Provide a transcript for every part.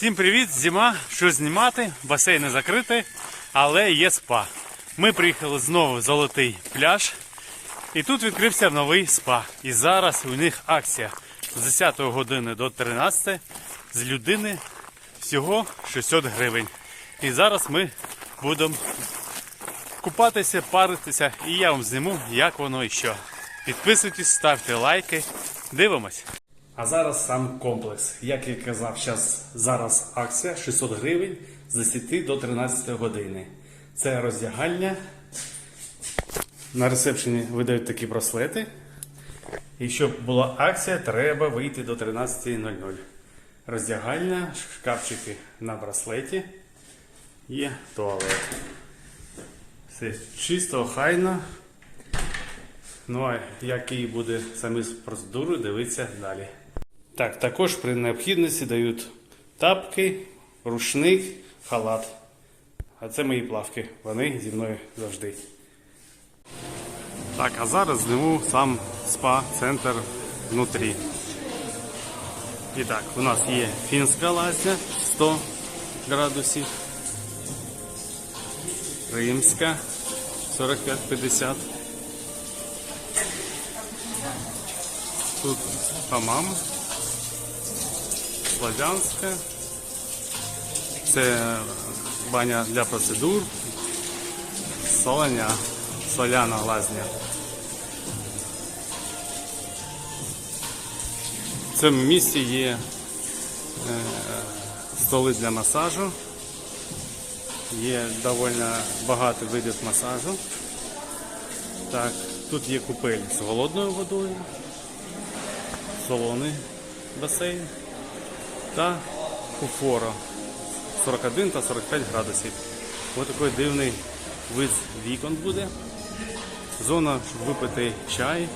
Всім привіт, зима, що знімати, басейн не закритий, але є спа. Ми приїхали знову в золотий пляж. І тут відкрився новий спа. І зараз у них акція з 10 години до 13 з людини всього 600 гривень. І зараз ми будемо купатися, паритися, і я вам зніму, як воно і що. Підписуйтесь, ставте лайки, дивимось. А зараз сам комплекс. Як я казав, зараз, зараз акція 600 гривень з 10 до 13 години. Це роздягальня. На ресепшені видають такі браслети. І щоб була акція, треба вийти до 13.00. Роздягальня, шкафчики на браслеті. Є туалет. Все чисто, хайно. Ну а який буде самі процедури, дивіться далі. Так, також при необхідності дають тапки, рушник, халат. А це мої плавки. Вони зі мною завжди. Так, а зараз зніму сам спа-центр внутрі. І так, у нас є фінська лазня 100 градусів. Римська 45-50. Тут хамам. Славянська. Це баня для процедур. Соляня. Соляна лазня. В цьому місці є е, столи для масажу. Є доволі багато видів масажу. Так, тут є купель з холодною водою, солоний басейн та куфоро 41 та 45 градусів. Ось такий дивний вид вікон буде. Зона, щоб випити чай,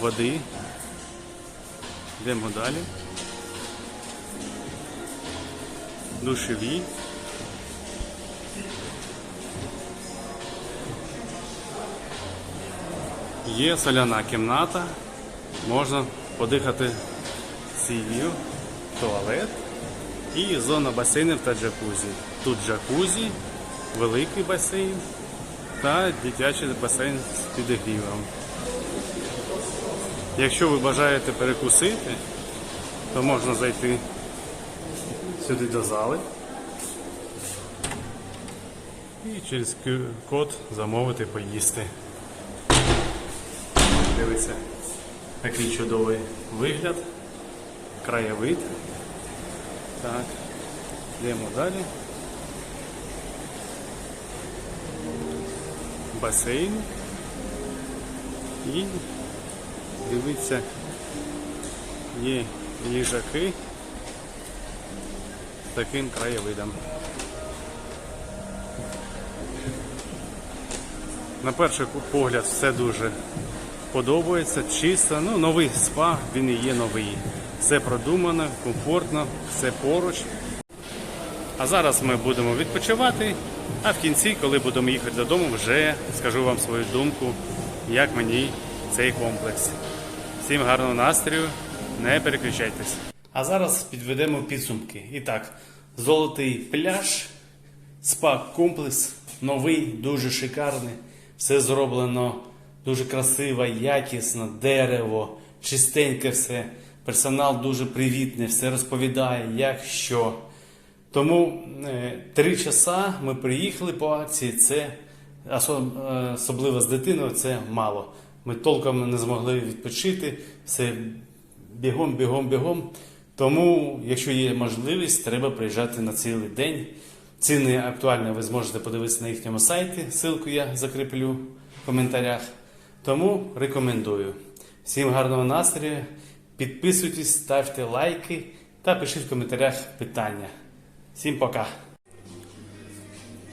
води. Йдемо далі. Душеві. Є соляна кімната, можна подихати сіллю, туалет і зона басейнів та джакузі. Тут джакузі, великий басейн та дитячий басейн з підігрівом. Якщо ви бажаєте перекусити, то можна зайти сюди до зали і через код замовити поїсти. Дивіться, такий чудовий вигляд, краєвид. Так, йдемо далі. Басейн. І дивіться, є ліжаки з таким краєвидом. На перший погляд все дуже подобається, чисто, ну новий спа, він і є новий. Все продумано, комфортно, все поруч. А зараз ми будемо відпочивати, а в кінці, коли будемо їхати додому, вже скажу вам свою думку, як мені цей комплекс. Всім гарного настрою, не переключайтесь. А зараз підведемо підсумки. І так, золотий пляж, спа-комплекс, новий, дуже шикарний. Все зроблено дуже красиво, якісно, дерево, чистеньке все. Персонал дуже привітний, все розповідає, як що. Тому е, три часа ми приїхали по акції. Це е, особливо з дитиною, це мало. Ми толком не змогли відпочити, все бігом, бігом, бігом. Тому, якщо є можливість, треба приїжджати на цілий день. Ціни актуальні ви зможете подивитися на їхньому сайті. Ссылку я закріплю в коментарях. Тому рекомендую. Всім гарного настрою. Підписуйтесь, ставте лайки та пишіть в коментарях питання. Всім пока!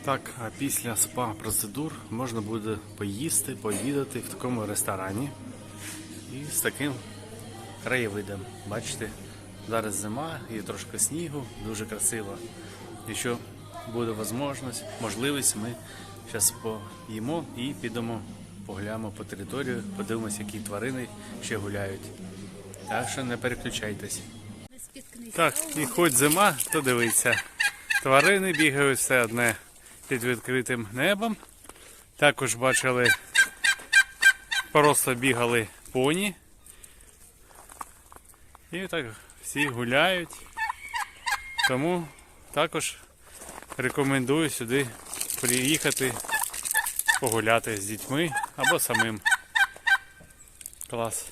Так, а після спа процедур можна буде поїсти, пообідати в такому ресторані і з таким краєвидом. Бачите, зараз зима, є трошки снігу, дуже красиво. Якщо буде можливість, можливість, ми зараз поїмо і підемо погляємо по територію, подивимося, які тварини ще гуляють. Так що не переключайтесь. Так, і хоч зима, то дивиться. Тварини бігають все одне під відкритим небом. Також бачили, просто бігали поні. І так всі гуляють. Тому також рекомендую сюди приїхати погуляти з дітьми або самим. Клас.